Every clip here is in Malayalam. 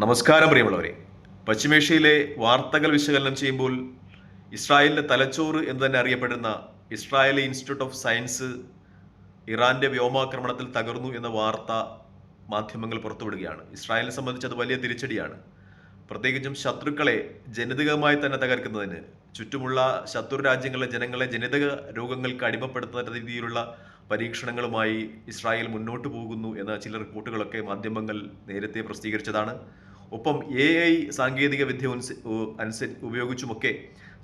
നമസ്കാരം പ്രിയമുള്ളവരെ. പശ്ചിമേഷ്യയിലെ വാർത്തകൾ വിശകലനം ചെയ്യുമ്പോൾ ഇസ്രായേലിന്റെ തലച്ചോറ് എന്ന് തന്നെ അറിയപ്പെടുന്ന ഇസ്രായേലി ഇൻസ്റ്റിറ്റ്യൂട്ട് ഓഫ് സയൻസ് ഇറാന്റെ വ്യോമാക്രമണത്തിൽ തകർന്നു എന്ന വാർത്ത മാധ്യമങ്ങൾ പുറത്തുവിടുകയാണ്. ഇസ്രായേലിനെ സംബന്ധിച്ച് അത് വലിയ തിരിച്ചടിയാണ്. പ്രത്യേകിച്ചും ശത്രുക്കളെ ജനിതകമായി തന്നെ തകർക്കുന്നതിന് ചുറ്റുമുള്ള ശത്രു രാജ്യങ്ങളിലെ ജനങ്ങളെ ജനിതക രോഗങ്ങൾക്ക് അടിമപ്പെടുത്തുന്ന രീതിയിലുള്ള പരീക്ഷണങ്ങളുമായി ഇസ്രായേൽ മുന്നോട്ട് പോകുന്നു എന്ന ചില റിപ്പോർട്ടുകളൊക്കെ മാധ്യമങ്ങൾ നേരത്തെ പ്രസിദ്ധീകരിച്ചതാണ്. ഒപ്പം എ ഐ സാങ്കേതിക വിദ്യ അനുസരി ഉപയോഗിച്ചുമൊക്കെ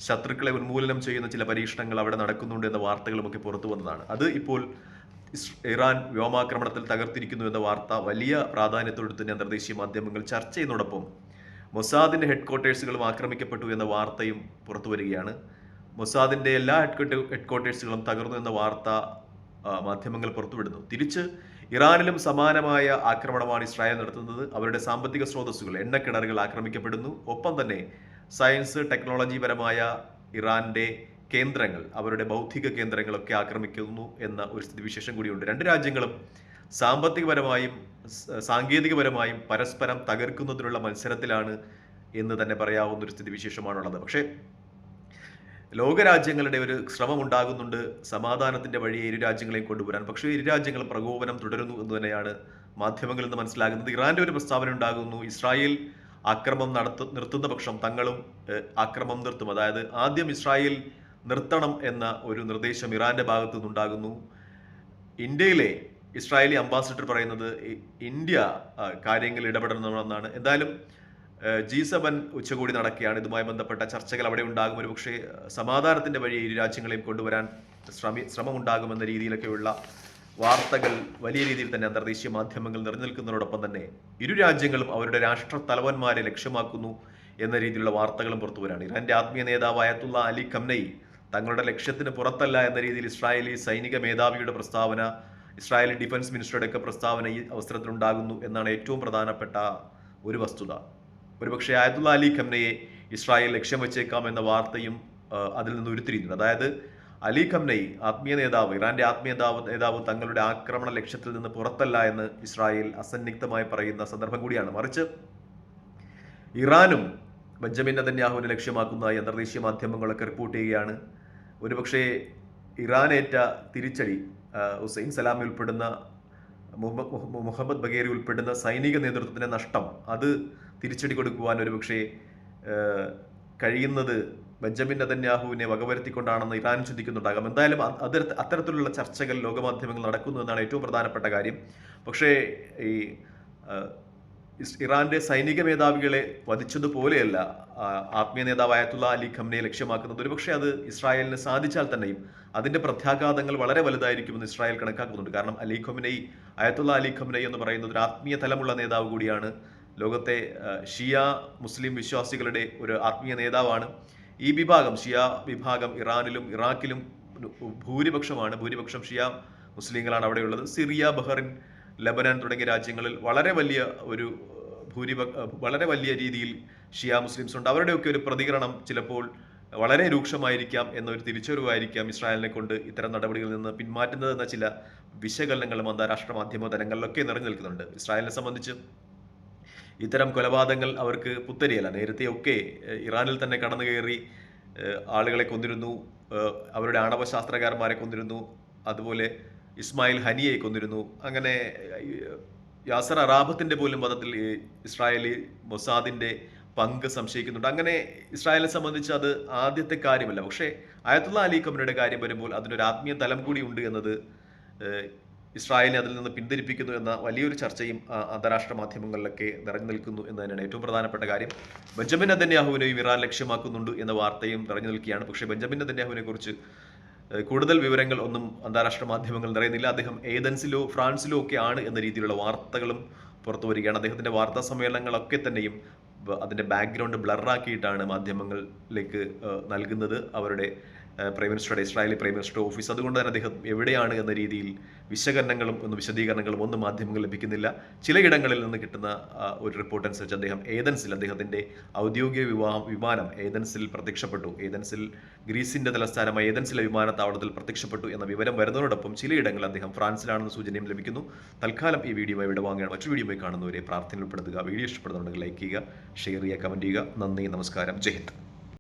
ശത്രുക്കളെ ഉന്മൂലനം ചെയ്യുന്ന ചില പരീക്ഷണങ്ങൾ അവിടെ നടക്കുന്നുണ്ട് എന്ന വാർത്തകളുമൊക്കെ പുറത്തു വന്നതാണ്. അത് ഇപ്പോൾ ഇറാൻ വ്യോമാക്രമണത്തിൽ തകർത്തിരിക്കുന്നു എന്ന വാർത്ത വലിയ പ്രാധാന്യത്തോടെ തന്നെ അന്തർദേശീയ മാധ്യമങ്ങൾ ചർച്ച ചെയ്യുന്നതോടൊപ്പം മൊസാദിന്റെ ഹെഡ് ക്വാർട്ടേഴ്സുകളും ആക്രമിക്കപ്പെട്ടു എന്ന വാർത്തയും പുറത്തു വരികയാണ്. മൊസാദിന്റെ എല്ലാ ഹെഡ് ഹെഡ് ക്വാർട്ടേഴ്സുകളും തകർന്നു എന്ന വാർത്ത മാധ്യമങ്ങൾ പുറത്തുവിടുന്നു. തിരിച്ച് ഇറാനിലും സമാനമായ ആക്രമണമാണ് ഇസ്രായേൽ നടത്തുന്നത്. അവരുടെ സാമ്പത്തിക സ്രോതസ്സുകൾ എണ്ണക്കിണറുകൾ ആക്രമിക്കപ്പെടുന്നു. ഒപ്പം തന്നെ സയൻസ് ടെക്നോളജി പരമായ ഇറാന്റെ കേന്ദ്രങ്ങൾ അവരുടെ ബൗദ്ധിക കേന്ദ്രങ്ങളൊക്കെ ആക്രമിക്കുന്നു എന്ന ഒരു സ്ഥിതിവിശേഷം കൂടിയുണ്ട്. രണ്ട് രാജ്യങ്ങളും സാമ്പത്തികപരമായും സാങ്കേതികപരമായും പരസ്പരം തകർക്കുന്നതിനുള്ള മത്സരത്തിലാണ് എന്ന് തന്നെ പറയാവുന്ന ഒരു സ്ഥിതിവിശേഷമാണുള്ളത്. പക്ഷേ ലോകരാജ്യങ്ങളുടെ ഒരു ശ്രമം ഉണ്ടാകുന്നുണ്ട് സമാധാനത്തിന്റെ വഴിയെ ഇരു രാജ്യങ്ങളെയും കൊണ്ടുവരാൻ. പക്ഷേ ഇരു രാജ്യങ്ങൾ പ്രകോപനം തുടരുന്നു എന്ന് തന്നെയാണ് മാധ്യമങ്ങളിൽ നിന്ന് മനസ്സിലാകുന്നത്. ഇറാന്റെ ഒരു പ്രസ്താവന ഉണ്ടാകുന്നു. ഇസ്രായേൽ ആക്രമം നടത്തു നിർത്തുന്ന പക്ഷം തങ്ങളും ആക്രമം നിർത്തും. അതായത് ആദ്യം ഇസ്രായേൽ നിർത്തണം എന്ന ഒരു നിർദ്ദേശം ഇറാന്റെ ഭാഗത്തു നിന്നുണ്ടാകുന്നു. ഇന്ത്യയിലെ ഇസ്രായേലി അംബാസിഡർ പറയുന്നത് ഇന്ത്യ കാര്യങ്ങളിൽ ഇടപെടണമെന്നാണ്. എന്തായാലും ജി സെവൻ ഉച്ചകോടി നടക്കുകയാണ്. ഇതുമായി ബന്ധപ്പെട്ട ചർച്ചകൾ അവിടെ ഉണ്ടാകും. ഒരു പക്ഷേ സമാധാനത്തിന്റെ വഴി ഇരു രാജ്യങ്ങളെയും കൊണ്ടുവരാൻ ശ്രമി ശ്രമമുണ്ടാകുമെന്ന രീതിയിലൊക്കെയുള്ള വാർത്തകൾ വലിയ രീതിയിൽ തന്നെ അന്തർദേശീയ മാധ്യമങ്ങൾ നിറഞ്ഞു തന്നെ ഇരു രാജ്യങ്ങളും അവരുടെ രാഷ്ട്ര തലവന്മാരെ ലക്ഷ്യമാക്കുന്നു എന്ന രീതിയിലുള്ള വാർത്തകളും പുറത്തു വരാണ്. ഇറാന്റെ ആത്മീയ നേതാവ് അയത്തുള്ള അലി ഖംനയി തങ്ങളുടെ ലക്ഷ്യത്തിന് പുറത്തല്ല എന്ന രീതിയിൽ ഇസ്രായേലി സൈനിക മേധാവിയുടെ പ്രസ്താവന ഇസ്രായേലി ഡിഫൻസ് മിനിസ്റ്ററുടെ പ്രസ്താവന ഈ അവസരത്തിലുണ്ടാകുന്നു എന്നാണ് ഏറ്റവും പ്രധാനപ്പെട്ട ഒരു വസ്തുത. ഒരുപക്ഷെ ആയത്തുള്ള അലി ഖംനയെ ഇസ്രായേൽ ലക്ഷ്യം വെച്ചേക്കാം എന്ന വാർത്തയും അതിൽ നിന്ന് ഉരുത്തിരിയുന്നുണ്ട് അതായത് അലി ഖംനൈ ആത്മീയ നേതാവ് ഇറാന്റെ ആത്മീയ നേതാവ് തങ്ങളുടെ ആക്രമണ ലക്ഷ്യത്തിൽ നിന്ന് പുറത്തല്ല എന്ന് ഇസ്രായേൽ അസന്നിഗ്ധമായി പറയുന്ന സന്ദർഭം കൂടിയാണ്. മറിച്ച് ഇറാനും ബെഞ്ചമിൻ നദന്യാഹുവിനെ ലക്ഷ്യമാക്കുന്നതായി അന്തർദേശീയ മാധ്യമങ്ങളൊക്കെ റിപ്പോർട്ട് ചെയ്യുകയാണ്. ഒരുപക്ഷെ ഇറാനേറ്റ തിരിച്ചടി ഹുസൈൻ സലാമി ഉൾപ്പെടുന്ന മുഹമ്മദ് ബഗേരി ഉൾപ്പെടുന്ന സൈനിക നേതൃത്വത്തിന്റെ നഷ്ടം അത് തിരിച്ചടി കൊടുക്കുവാൻ ഒരുപക്ഷെ കഴിയുന്നത് ബെഞ്ചമിൻ നെതന്യാഹുവിനെ വകവരുത്തിക്കൊണ്ടാണെന്ന് ഇറാൻ ചിന്തിക്കുന്നുണ്ടാകാം. എന്തായാലും അത് അത്തരത്തിലുള്ള ചർച്ചകൾ ലോകമാധ്യമങ്ങൾ നടക്കുന്നു എന്നാണ് ഏറ്റവും പ്രധാനപ്പെട്ട കാര്യം. പക്ഷേ ഈ ഇറാന്റെ സൈനിക മേധാവികളെ വധിച്ചതുപോലെയല്ല ആത്മീയ നേതാവ് അയത്തുള്ള അലി ഖംനയെ ലക്ഷ്യമാക്കുന്നത്. ഒരുപക്ഷെ അത് ഇസ്രായേലിന് സാധിച്ചാൽ തന്നെയും അതിന്റെ പ്രത്യാഘാതങ്ങൾ വളരെ വലുതായിരിക്കുമെന്ന് ഇസ്രായേൽ കണക്കാക്കുന്നുണ്ട്. കാരണം അലി ഖംനയി അയത്തുള്ള അലി ഖംനൈ എന്ന് പറയുന്നത് ഒരു ആത്മീയ തലമുള്ള നേതാവ് കൂടിയാണ്. ലോകത്തെ ഷിയ മുസ്ലിം വിശ്വാസികളുടെ ഒരു ആത്മീയ നേതാവാണ്. ഈ വിഭാഗം ഷിയ വിഭാഗം ഇറാനിലും ഇറാഖിലും ഭൂരിപക്ഷമാണ്. ഭൂരിപക്ഷം ഷിയ മുസ്ലിങ്ങളാണ് അവിടെയുള്ളത്. സിറിയ ബഹറിൻ ലബനാൻ തുടങ്ങിയ രാജ്യങ്ങളിൽ വളരെ വലിയ ഒരു ഭൂരിപക്ഷ വളരെ വലിയ രീതിയിൽ ഷിയ മുസ്ലിംസ് ഉണ്ട്. അവരുടെയൊക്കെ ഒരു പ്രതികരണം ചിലപ്പോൾ വളരെ രൂക്ഷമായിരിക്കാം എന്നൊരു തിരിച്ചറിവായിരിക്കാം ഇസ്രായേലിനെ കൊണ്ട് ഇത്തരം നടപടികളിൽ നിന്ന് പിന്മാറ്റുന്നത് എന്ന ചില വിശകലനങ്ങളും അന്താരാഷ്ട്ര മാധ്യമ തലങ്ങളിലൊക്കെ നിറഞ്ഞു നിൽക്കുന്നുണ്ട്. ഇസ്രായേലിനെ സംബന്ധിച്ച് ഇത്തരം കൊലപാതകങ്ങൾ അവർക്ക് പുത്തരിയല്ല. നേരത്തെയൊക്കെ ഇറാനിൽ തന്നെ കടന്നു കയറി ആളുകളെ കൊന്നിരുന്നു അവരുടെ ആണവശാസ്ത്രകാരന്മാരെ കൊന്നിരുന്നു അതുപോലെ ഇസ്മായിൽ ഹനിയെ കൊന്നിരുന്നു. അങ്ങനെ യാസർ അറാബത്തിന്റെ പോലും വധത്തിൽ ഇസ്രായേലി മൊസാദിന്റെ പങ്ക് സംശയിക്കുന്നുണ്ട്. അങ്ങനെ ഇസ്രായേലിനെ സംബന്ധിച്ച് അത് ആദ്യത്തെ കാര്യമല്ല. പക്ഷേ അയത്തുള്ള അലി കമ്മിനിയുടെ കാര്യം വരുമ്പോൾ അതിനൊരു ആത്മീയ തലം കൂടി ഉണ്ട് എന്നത് ഇസ്രായേലിനെ അതിൽ നിന്ന് പിന്തിരിപ്പിക്കുന്നു എന്ന വലിയൊരു ചർച്ചയും അന്താരാഷ്ട്ര മാധ്യമങ്ങളിലൊക്കെ നിറഞ്ഞു നിൽക്കുന്നു എന്ന് തന്നെയാണ് ഏറ്റവും പ്രധാനപ്പെട്ട കാര്യം. ബെഞ്ചമിൻ നെതന്യാഹുവിനെയും ഇറാൻ ലക്ഷ്യമാക്കുന്നുണ്ട് എന്ന വാർത്തയും നിറഞ്ഞു നിൽക്കുകയാണ്. പക്ഷേ ബെഞ്ചമിൻ നെതന്യാഹുവിനെ കുറിച്ച് കൂടുതൽ വിവരങ്ങൾ ഒന്നും അന്താരാഷ്ട്ര മാധ്യമങ്ങൾ നിറയുന്നില്ല. അദ്ദേഹം ഏതൻസിലോ ഫ്രാൻസിലോ ഒക്കെ ആണ് എന്ന രീതിയിലുള്ള വാർത്തകളും പുറത്തു വരികയാണ്. അദ്ദേഹത്തിന്റെ വാർത്താ സമ്മേളനങ്ങളൊക്കെ തന്നെയും അതിന്റെ ബാക്ക്ഗ്രൗണ്ട് ബ്ലറാക്കിയിട്ടാണ് മാധ്യമങ്ങളിലേക്ക് നൽകുന്നത്. അവരുടെ പ്രൈം മിനിസ്റ്ററുടെ ഇസ്രായേലി പ്രൈം മിനിസ്റ്റർ ഓഫീസ് അതുകൊണ്ട് തന്നെ അദ്ദേഹം എവിടെയാണ് എന്ന രീതിയിൽ വിശകലനങ്ങളും ഒന്നും വിശദീകരണങ്ങളും ഒന്നും മാധ്യമങ്ങൾ ലഭിക്കുന്നില്ല. ചിലയിടങ്ങളിൽ നിന്ന് കിട്ടുന്ന ഒരു റിപ്പോർട്ട് അനുസരിച്ച് അദ്ദേഹം ഏതൻസിൽ അദ്ദേഹത്തിന്റെ ഔദ്യോഗിക വിവാഹം വിമാനം ഏതൻസിൽ പ്രത്യക്ഷപ്പെട്ടു ഏതൻസിൽ ഗ്രീസിന്റെ തലസ്ഥാനമായ ഏതൻസിലെ വിമാനത്താവളത്തിൽ പ്രത്യക്ഷപ്പെട്ടു എന്ന വിവരം വരുന്നതോടൊപ്പം ചിലയിടങ്ങളിൽ അദ്ദേഹം ഫ്രാൻസിലാണെന്ന സൂചനയും ലഭിക്കുന്നു. തൽക്കാലം ഈ വീഡിയോ ഇവിടെ വാങ്ങുകയാണ്. മറ്റൊരു വീഡിയോ കാണുന്നവരെ പ്രാർത്ഥനയിൽ ഉൾപ്പെടുത്തുക. വീഡിയോ ഇഷ്ടപ്പെടുന്നുണ്ടെങ്കിൽ ലൈക്ക് ചെയ്യുക ഷെയർ ചെയ്യുക കമന്റ് ചെയ്യുക. നന്ദി നമസ്കാരം. ജയ് ഹിന്ദ്.